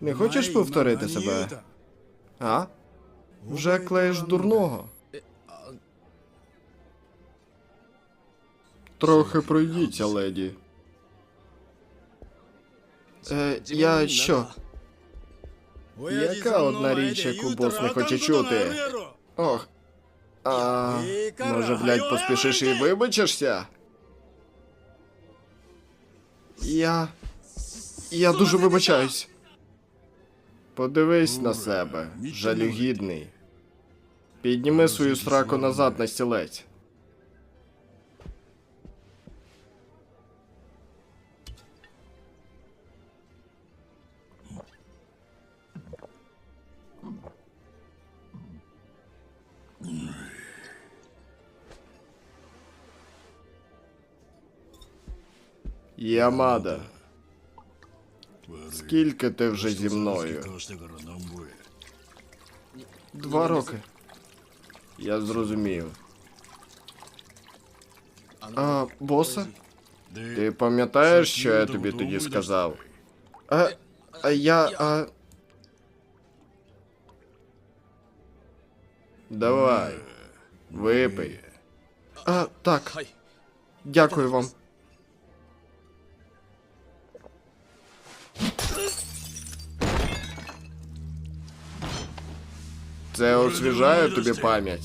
Не хочеш повторити себе? А? Вже клеїш дурного. Трохи пройдіться, леді. Е, я що? Яка одна річ, яку бос не хоче чути? Ох. А, може, блядь, поспішиш і вибачишся? Я. Я дуже вибачаюсь. Подивись на себе, жалюгідний. Підніми свою сраку назад на стілець. Ямада, скільки ти вже зі мною? Два роки. Я зрозумів. А, боса? Ти пам'ятаєш, що я тобі тоді сказав? А, а я. А... Давай. Випий. А, так. Дякую вам. Це освіжає тобі пам'ять.